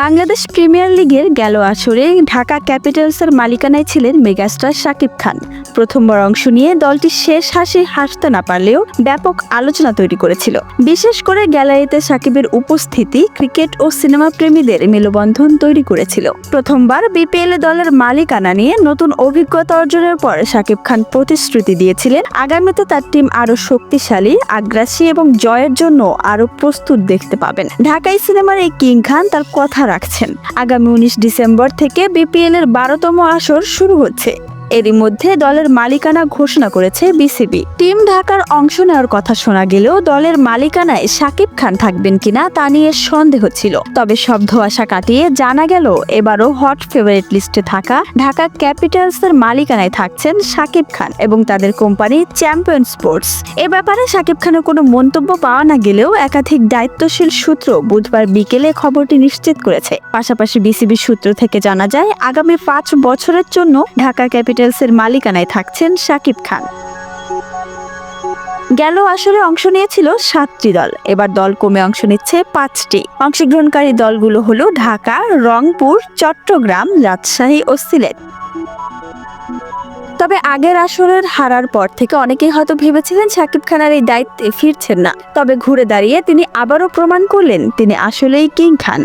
Bangladesh premier লিগের গেল আসরে ঢাকা ক্যাপিটালসের মালিকানায় ছিলেন মেগাস্টার শাকিব খান। প্রথমবার অংশ নিয়ে দলটি শেষ হাসি হাসতে না পারলেও ব্যাপক আলোচনা তৈরি করেছিল। বিশেষ করে গ্যালারিতে শাকিবের উপস্থিতি, ক্রিকেট ও সিনেমা প্রেমীদের মেলবন্ধন তৈরি করেছিল। প্রথমবার বিপিএল দলের মালিকানা নিয়ে নতুন অভিজ্ঞতা অর্জনের পর শাকিব খান প্রতিশ্রুতি দিয়েছিলেন, আগামীতে তার টিম আরও শক্তিশালী, আগ্রাসী এবং জয়ের জন্য আরও প্রস্তুত দেখতে পাবেন। ঢাকাই সিনেমার এই কিং খান তার কথা রাখছেন। আগামী উনিশ ডিসেম্বর থেকে বিপিএল এর বারোতম আসর শুরু হচ্ছে। এরই মধ্যে দলের মালিকানা ঘোষণা করেছে বিসিবি। টিম ঢাকার অংশ নেওয়ার কথা শোনা গেলেও দলের মালিকানায় সাকিব খান থাকবেন কিনা তা নিয়ে সন্দেহ ছিল। তবে সব ধোয়াশা কাটিয়ে জানা গেল, এবারও হট ফেভারিট লিস্টে থাকা ঢাকা ক্যাপিটালস ক্যাপিটালসের মালিকানায় থাকছেন শাকিব খান এবং তাদের কোম্পানি চ্যাম্পিয়ন স্পোর্টস। এ ব্যাপারে শাকিব খানের কোনো মন্তব্য পাওয়া না গেলেও একাধিক দায়িত্বশীল সূত্র বুধবার বিকেলে খবরটি নিশ্চিত করেছে। পাশাপাশি বিসিবি সূত্র থেকে জানা যায়, আগামী পাঁচ বছরের জন্য ঢাকা ক্যাপিটালসের মালিকানায় থাকছেন শাকিব খান। গেল আসরে অংশ নিয়েছিল সাতটি দল। এবার দল কমে অংশ নিচ্ছে পাঁচটি। অংশগ্রহণকারী দলগুলো হলো ঢাকা, রংপুর, চট্টগ্রাম, রাজশাহী ও সিলেট। তবে আগের আসরের হারার পর থেকে অনেকেই হয়তো ভেবেছিলেন শাকিব খানের এই দায়িত্বে ফিরছেন না। তবে ঘুরে দাঁড়িয়ে তিনি আবারও প্রমাণ করলেন তিনি আসলেই কিং খান।